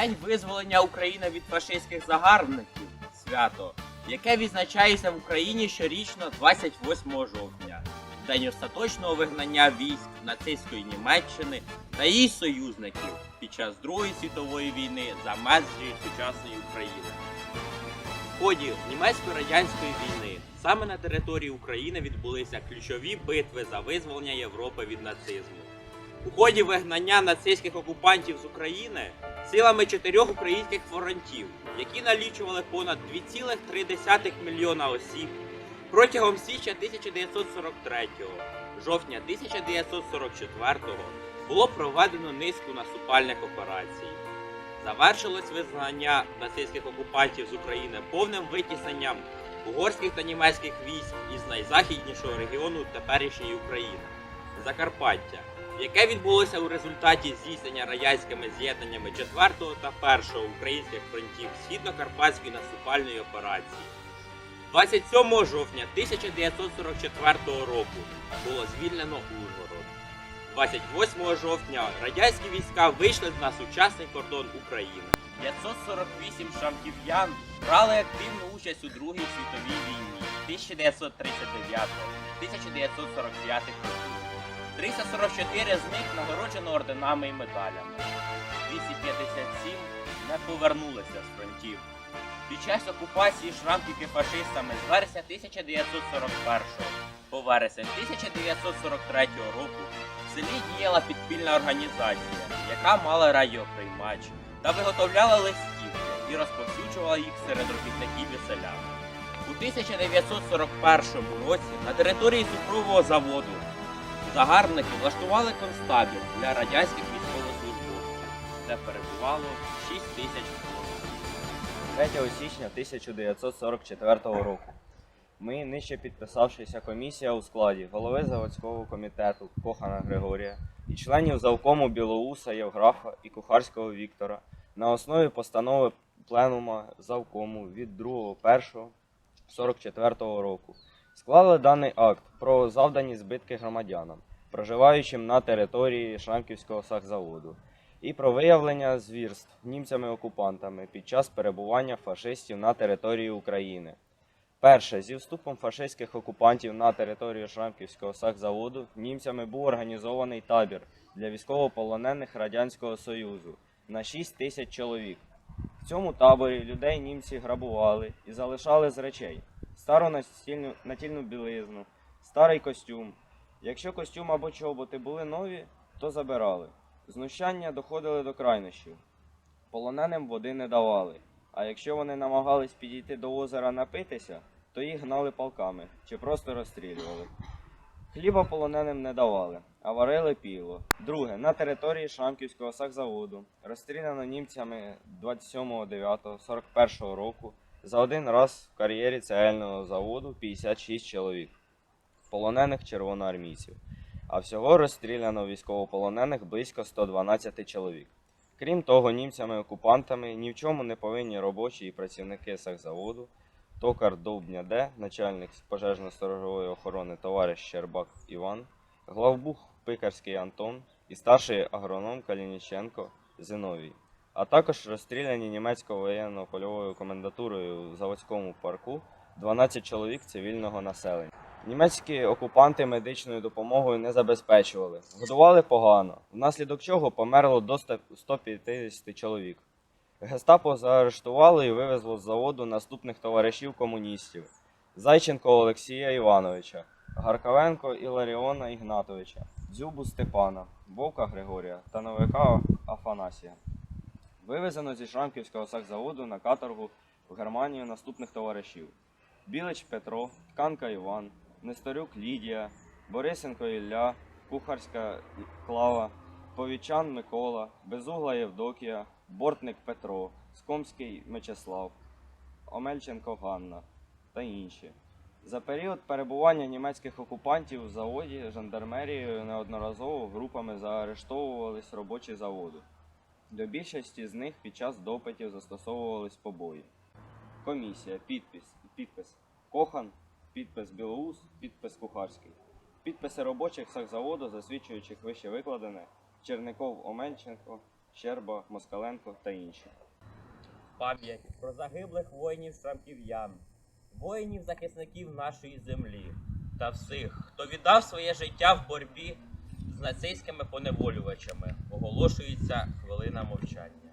День визволення України від фашистських загарбників свято, яке відзначається в Україні щорічно 28 жовтня, день остаточного вигнання військ нацистської Німеччини та її союзників під час Другої світової війни за межі сучасної України. В ході німецько-радянської війни саме на території України відбулися ключові битви за визволення Європи від нацизму. У ході вигнання нацистських окупантів з України силами чотирьох українських фронтів, які налічували понад 2,3 мільйона осіб, протягом січня 1943 жовтня 1944 було проведено низку наступальних операцій. Завершилось визнання нацистських окупантів з України повним витісненням угорських та німецьких військ із найзахіднішого регіону теперішньої України Закарпаття, яке відбулося у результаті здійснення радянськими з'єднаннями 4 та 1 українських фронтів Східно-Карпатської наступальної операції. 27 жовтня 1944 року було звільнено Ужгород. 28 жовтня радянські війська вийшли на сучасний кордон України. 548 шамків'ян брали активну участь у Другій світовій війні 1939-1945 років. 344 з них нагороджено орденами і медалями. 257 не повернулися з фронтів. Під час окупації Шрамківки фашистами з вересня 1941 по вересень 1943 року в селі діяла підпільна організація, яка мала радіоприймач та виготовляла листівки і розповсюджувала їх серед робітників і селян. У 1941 році на території цукрового заводу загарбники влаштували концтабір для радянських військовослужбовців, де перебувало 6 тисяч хлопців. 3 січня 1944 року. Ми, нижче підписавшися комісія у складі голови заводського комітету Кохана Григорія і членів завкому Білоуса Євграфа і Кухарського Віктора на основі постанови Пленума завкому від 2.1.44 року склали даний акт про завдані збитки громадянам, проживаючим на території Шрамківського сахзаводу і про виявлення звірств німцями-окупантами під час перебування фашистів на території України. Перше, зі вступом фашистських окупантів на територію Шрамківського сахзаводу німцями був організований табір для військовополонених Радянського Союзу на 6 тисяч чоловік. В цьому таборі людей німці грабували і залишали з речей стару настільну, натільну білизну, старий костюм. Якщо костюм або чоботи були нові, то забирали. Знущання доходили до крайнощів. Полоненим води не давали. А якщо вони намагались підійти до озера напитися, то їх гнали палками чи просто розстрілювали. Хліба полоненим не давали, а варили піло. Друге, на території Шрамківського сахзаводу розстріляно німцями 27.09.41 року за один раз в кар'єрі цегельного заводу 56 чоловік, полонених червоноармійців, а всього розстріляно військовополонених близько 112 чоловік. Крім того, німцями-окупантами ні в чому не повинні робочі і працівники сахзаводу, токар Довбня Д, начальник пожежно-сторожової охорони товариш Щербак Іван, главбух Пикарський Антон і старший агроном Калініченко Зиновій, а також розстріляні німецькою воєнно-польовою комендатурою в заводському парку 12 чоловік цивільного населення. Німецькі окупанти медичною допомогою не забезпечували, годували погано, внаслідок чого померло до 150 чоловік. Гестапо заарештувало і вивезло з заводу наступних товаришів комуністів: Зайченко Олексія Івановича, Гаркавенко Іларіона Ігнатовича, Дзюбу Степана, Вовка Григорія та Новика Афанасія. Вивезено зі Шрамківського сахзаводу на каторгу в Германію наступних товаришів: Білич Петро, Тканка Іван, Несторюк Лідія, Борисенко Ілля, Кухарська Клава, Повічан Микола, Безугла Євдокія, Бортник Петро, Скомський Мечеслав, Омельченко Ганна та інші. За період перебування німецьких окупантів в заводі жандармерією неодноразово групами заарештовувались робочі заводу. До більшості з них під час допитів застосовувались побої. Комісія, підпис, підпис Кохан, підпис Білоус, підпис Кухарський. Підписи робочих сахзаводу, засвідчуючих вище викладене, Черников Оменченко, Щерба, Москаленко та інші. Пам'ять про загиблих воїнів шрамків'ян, воїнів-захисників нашої землі та всіх, хто віддав своє життя в боротьбі нацистськими поневолювачами, оголошується хвилина мовчання.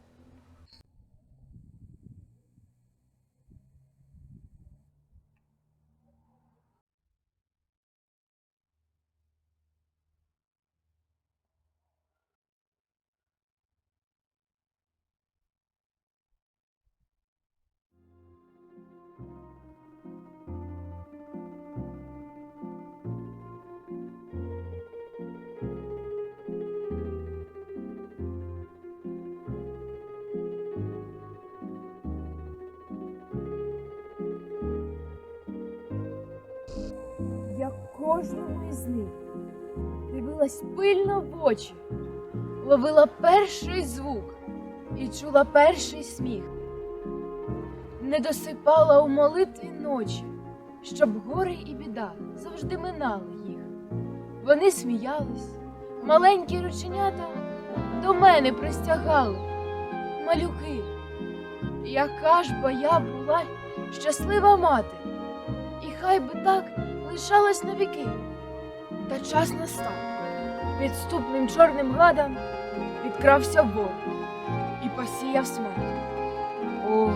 Них дивилась пильно в очі, ловила перший звук і чула перший сміх. Не досипала у молитві ночі, щоб горе і біда завжди минали їх. Вони сміялись, маленькі рученята до мене простягали, малюки. Яка ж бо я була щаслива мати, і хай би так лишалась навіки. Та час настав. Підступним чорним гадам відкрався вор і посіяв смерть. О,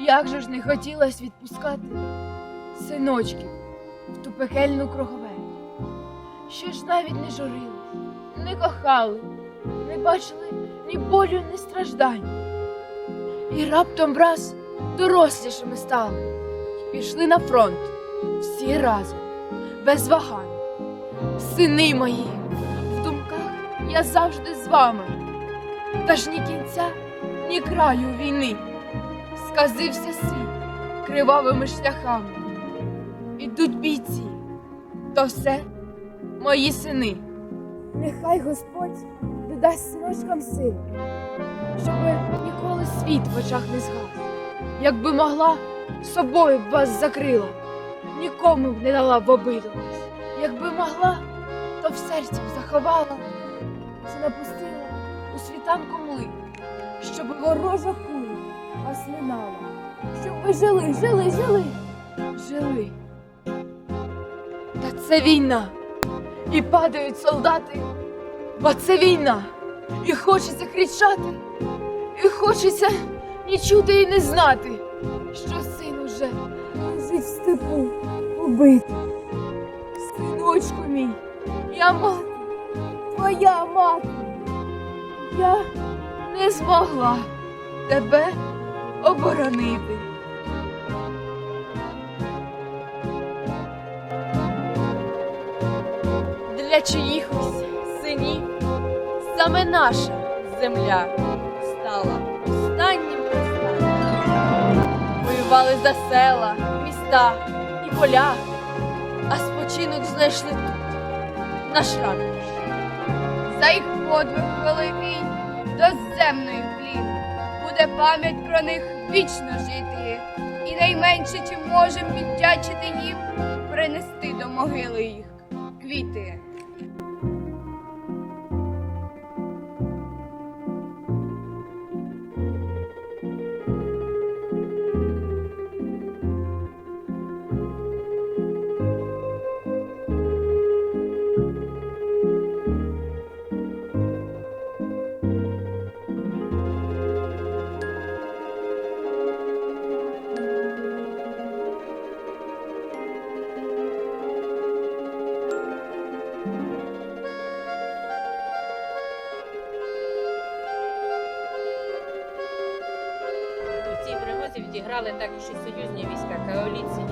як же ж не хотілось відпускати синочків в ту пекельну круговерть. Ще ж навіть не журили, не кохали, не бачили ні болю, ні страждань. І раптом враз дорослішими стали й пішли на фронт всі разом, без вагань. Сини мої, в думках я завжди з вами. Та ж ні кінця, ні краю війни. Сказився світ кривавими шляхами. Ідуть бійці, то все мої сини. Нехай Господь додасть синочкам сили, щоб ніколи світ в очах не згас. Якби могла, собою б вас закрила нікому б не дала в обиду вас. Якби могла, то в серці б заховала, чи напустила у світанку мли, щоб ворожа куля вас минала, щоб ви жили, жили, жили, жили. Та це війна, і падають солдати, бо це війна, і хочеться кричати, і хочеться ні чути і не знати, що син уже лежить в степу убитий. Синочку мій, я мати, твоя мати. Я не змогла тебе оборонити. Для чиїхось синів саме наша земля стала останнім пристаном. Воювали за села, міста і поля, спочинок знайшли тут, на Шранківщині. За їх подвиг великий доземної плів, Буде пам'ять про них вічно жити. І найменше, чим можем віддячити їм, принести до могили їх квіти. Відіграли також і союзні війська коаліції.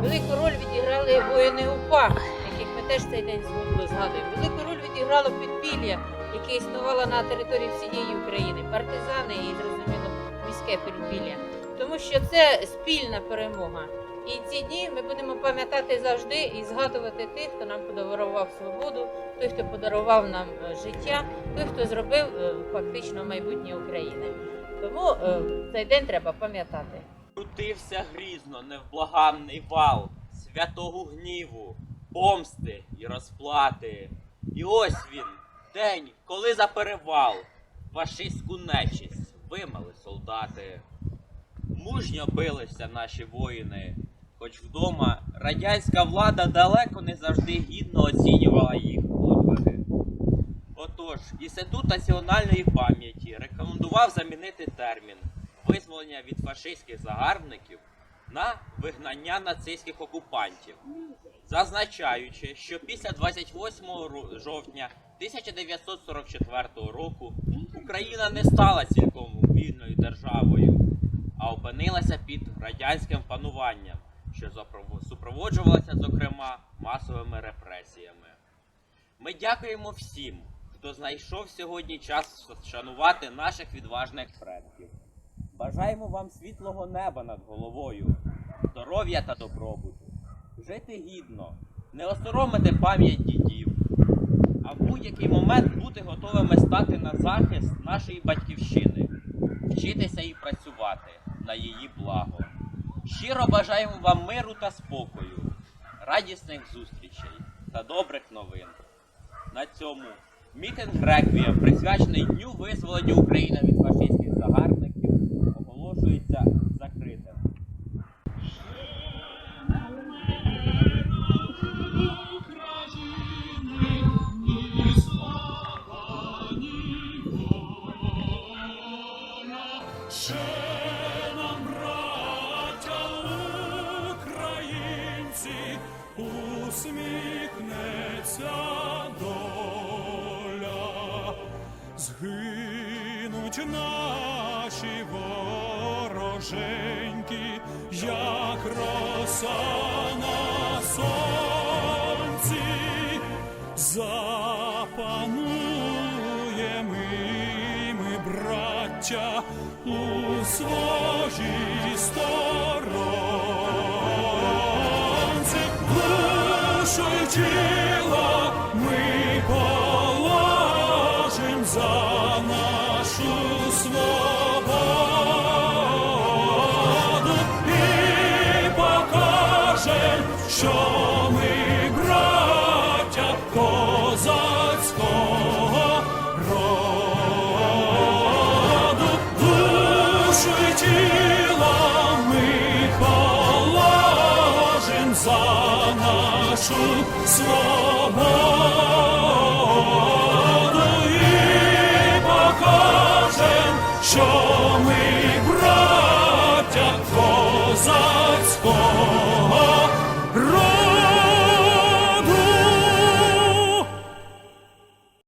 Велику роль відіграли воїни УПА, яких ми теж цей день згодом згадуємо. Велику роль відіграло підпілля, яке існувало на території всієї України, партизани і, зрозуміло, міське підпілля. Тому що це спільна перемога. І ці дні ми будемо пам'ятати завжди і згадувати тих, хто нам подарував свободу, той, хто подарував нам е, життя, той, хто зробив е, фактично майбутнє України. Тому е, цей день треба пам'ятати. Крутився грізно невблаганний вал святого гніву, помсти і розплати. І ось він, день, коли за перевал фашистську нечисть вимали солдати. Мужньо билися наші воїни, хоч вдома радянська влада далеко не завжди гідно оцінювала їх подвиги. Отож, Інститут національної пам'яті рекомендував замінити термін визволення від фашистських загарбників на вигнання нацистських окупантів, зазначаючи, що після 28 ру- жовтня 1944 року Україна не стала цілком вільною державою, а опинилася під радянським пануванням, що супроводжувалося, зокрема, масовими репресіями. Ми дякуємо всім, хто знайшов сьогодні час шанувати наших відважних предків. Бажаємо вам світлого неба над головою, здоров'я та добробуту, жити гідно, не осоромити пам'ять дідів, а в будь-який момент бути готовими стати на захист нашої батьківщини, вчитися і працювати на її благо. Щиро бажаємо вам миру та спокою, радісних зустрічей та добрих новин. На цьому мітинг реквієм, присвячений Дню визволення України від фашистських загарбників, оголошується закритим. Усміхнеться доля, згинуть наші вороженьки, як роса на сонці. Запануємо ми, браття, у своїй сторонці. Душу Душу ми положим за нашу свободу. І покажем, що